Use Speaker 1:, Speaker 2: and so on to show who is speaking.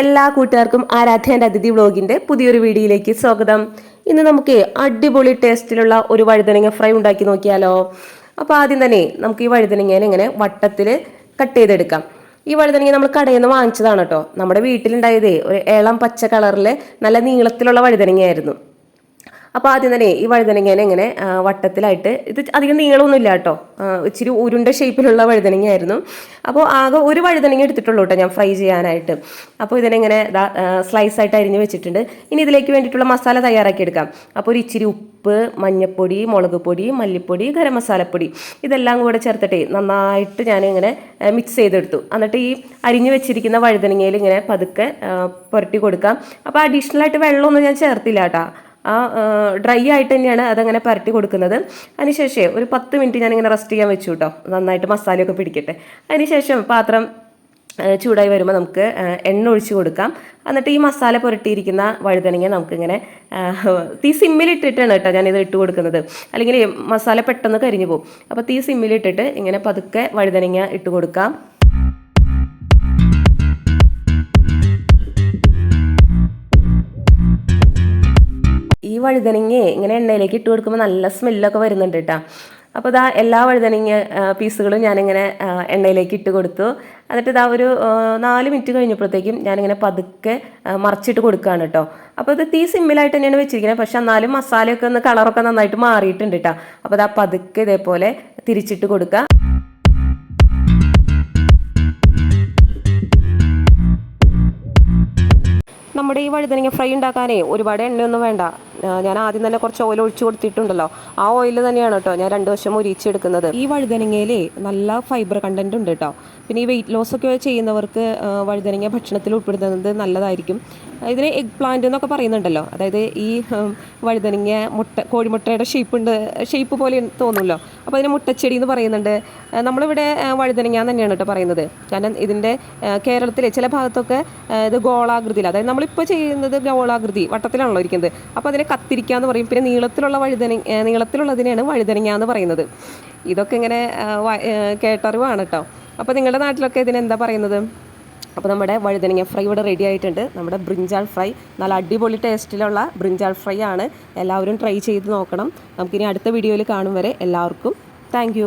Speaker 1: എല്ലാ കൂട്ടുകാർക്കും ആരാധ്യന്റെ അതിഥി വ്ളോഗിന്റെ പുതിയൊരു വീഡിയോയിലേക്ക് സ്വാഗതം. ഇന്ന് നമുക്ക് അടിപൊളി ടേസ്റ്റിലുള്ള ഒരു വഴുതനങ്ങ ഫ്രൈ ഉണ്ടാക്കി നോക്കിയാലോ. അപ്പോൾ ആദ്യം തന്നെ നമുക്ക് ഈ വഴുതനങ്ങേനെ ഇങ്ങനെ വട്ടത്തിൽ കട്ട് ചെയ്തെടുക്കാം. ഈ വഴുതനങ്ങ നമ്മൾ കടയിൽ നിന്ന് വാങ്ങിച്ചതാണ് കേട്ടോ. നമ്മുടെ വീട്ടിലുണ്ടായതേ ഒരു ഇളം പച്ച കളറിൽ നല്ല നീളത്തിലുള്ള വഴുതനങ്ങയായിരുന്നു. അപ്പോൾ ആദ്യം തന്നെ ഈ വഴുതനങ്ങേനെ ഇങ്ങനെ വട്ടത്തിലായിട്ട് ഇത് അധികം നീളമൊന്നുമില്ല കേട്ടോ. ഇച്ചിരി ഉരുണ്ട ഷേപ്പിലുള്ള വഴുതനങ്ങയായിരുന്നു. അപ്പോൾ ആകെ ഒരു വഴുതനങ്ങ എടുത്തിട്ടുള്ളൂ കേട്ടോ ഞാൻ ഫ്രൈ ചെയ്യാനായിട്ട്. അപ്പോൾ ഇതിനെങ്ങനെ സ്ലൈസ് ആയിട്ട് അരിഞ്ഞ് വെച്ചിട്ടുണ്ട്. ഇനി ഇതിലേക്ക് വേണ്ടിയിട്ടുള്ള മസാല തയ്യാറാക്കി എടുക്കാം. അപ്പോൾ ഒരു ഇച്ചിരി ഉപ്പ് മഞ്ഞൾപ്പൊടി മുളക് പൊടി മല്ലിപ്പൊടി ഗരം മസാലപ്പൊടി ഇതെല്ലാം കൂടെ ചേർത്തിട്ടേ നന്നായിട്ട് ഞാനിങ്ങനെ മിക്സ് ചെയ്തെടുത്തു. എന്നിട്ട് ഈ അരിഞ്ഞ് വെച്ചിരിക്കുന്ന വഴുതനങ്ങയിൽ ഇങ്ങനെ പതുക്കെ പുരട്ടി കൊടുക്കാം. അപ്പോൾ അഡീഷണൽ ആയിട്ട് വെള്ളമൊന്നും ഞാൻ ചേർത്തില്ല കേട്ടോ. ആ ഡ്രൈ ആയിട്ട് തന്നെയാണ് അതങ്ങനെ പരട്ടി കൊടുക്കുന്നത്. അതിനുശേഷം ഒരു പത്ത് മിനിറ്റ് ഞാനിങ്ങനെ റെസ്റ്റ് ചെയ്യാൻ വെച്ചു കേട്ടോ നന്നായിട്ട് മസാലയൊക്കെ പിടിക്കട്ടെ. അതിനുശേഷം പാത്രം ചൂടായി വരുമ്പോൾ നമുക്ക് എണ്ണ ഒഴിച്ച് കൊടുക്കാം. എന്നിട്ട് ഈ മസാല പുരട്ടിയിരിക്കുന്ന വഴുതനങ്ങ നമുക്കിങ്ങനെ തീ സിമ്മിലിട്ടിട്ടാണ് കേട്ടോ ഞാനിത് ഇട്ട് കൊടുക്കുന്നത്. അല്ലെങ്കിൽ മസാല പെട്ടെന്ന് കരിഞ്ഞു പോകും. അപ്പോൾ തീ സിമ്മിലിട്ടിട്ട് ഇങ്ങനെ പതുക്കെ വഴുതനങ്ങ ഇട്ട് കൊടുക്കാം. വഴുതനങ്ങയെ ഇങ്ങനെ എണ്ണയിലേക്ക് ഇട്ട് കൊടുക്കുമ്പോൾ നല്ല സ്മെല്ലൊക്കെ വരുന്നുണ്ട് കേട്ടോ. അപ്പോൾ ഇതാ എല്ലാ വഴുതനങ്ങ പീസുകളും ഞാനിങ്ങനെ എണ്ണയിലേക്ക് ഇട്ട് കൊടുത്തു. എന്നിട്ട് ഇതാ ഒരു നാല് മിനിറ്റ് കഴിഞ്ഞപ്പോഴത്തേക്കും ഞാനിങ്ങനെ പതുക്കെ മറച്ചിട്ട് കൊടുക്കുകയാണ് കേട്ടോ. അപ്പോൾ ഇത് തീ സിമ്മിലായിട്ട് തന്നെയാണ് വെച്ചിരിക്കുന്നത്. പക്ഷെ എന്നാലും മസാലയൊക്കെ ഒന്ന് കളറൊക്കെ നന്നായിട്ട് മാറിയിട്ടുണ്ട് കേട്ടോ. അപ്പോൾ ഇതാ പതുക്കെ ഇതേപോലെ തിരിച്ചിട്ട് കൊടുക്കുക നമ്മുടെ ഈ വഴുതനങ്ങ ഫ്രൈ ഉണ്ടാക്കാനേ ഒരുപാട് എണ്ണയൊന്നും വേണ്ട. ഞാൻ ആദ്യം തന്നെ കുറച്ച് ഓയിൽ ഒഴിച്ചു കൊടുത്തിട്ടുണ്ടല്ലോ. ആ ഓയിൽ തന്നെയാണ് കേട്ടോ ഞാൻ രണ്ട് വശം ഒരിച്ചെടുക്കുന്നത് ഈ വഴുതനങ്ങയിലെ നല്ല ഫൈബർ കണ്ടന്റ് ഉണ്ട് കേട്ടോ. പിന്നെ ഈ വെയിറ്റ് ലോസ് ഒക്കെ ചെയ്യുന്നവർക്ക് വഴുതനങ്ങ ഭക്ഷണത്തിൽ ഉൾപ്പെടുത്തുന്നത് നല്ലതായിരിക്കും. ഇതിന് എഗ് പ്ലാന്റ് എന്നൊക്കെ പറയുന്നുണ്ടല്ലോ. അതായത് ഈ വഴുതനങ്ങ മുട്ട കോഴിമുട്ടയുടെ ഷേപ്പ് ഉണ്ട് ഷേപ്പ് പോലെ തോന്നുമല്ലോ. അപ്പോൾ അതിന് മുട്ടച്ചെടി എന്ന് പറയുന്നുണ്ട്. നമ്മളിവിടെ വഴുതനങ്ങ തന്നെയാണ് കേട്ടോ പറയുന്നത്. കാരണം ഇതിന്റെ കേരളത്തിലെ ചില ഭാഗത്തൊക്കെ ഇത് ഗോളാകൃതിയിൽ അതായത് നമ്മളിപ്പോൾ ചെയ്യുന്നത് ഗോളാകൃതി വട്ടത്തിലാണല്ലോ ഇരിക്കുന്നത്. അപ്പോൾ അതിനെ കത്തിരിക്കുക എന്ന് പറയും. പിന്നെ നീളത്തിലുള്ള വഴുതനങ്ങ നീളത്തിലുള്ളതിനെയാണ് വഴുതനങ്ങ എന്ന് പറയുന്നത്. ഇതൊക്കെ ഇങ്ങനെ കേട്ടറിവാണ് കേട്ടോ. അപ്പോൾ നിങ്ങളുടെ നാട്ടിലൊക്കെ ഇതിനെന്താ പറയുന്നത്? അപ്പോൾ നമ്മുടെ വഴുതനങ്ങ ഫ്രൈ ഇവിടെ റെഡി ആയിട്ടുണ്ട്. നമ്മുടെ ബ്രിഞ്ചാൾ ഫ്രൈ നല്ല അടിപൊളി ടേസ്റ്റിലുള്ള ബ്രിഞ്ചാൾ ഫ്രൈ ആണ്. എല്ലാവരും ട്രൈ ചെയ്ത് നോക്കണം. നമുക്കിനി അടുത്ത വീഡിയോയിൽ കാണും വരെ എല്ലാവർക്കും. താങ്ക്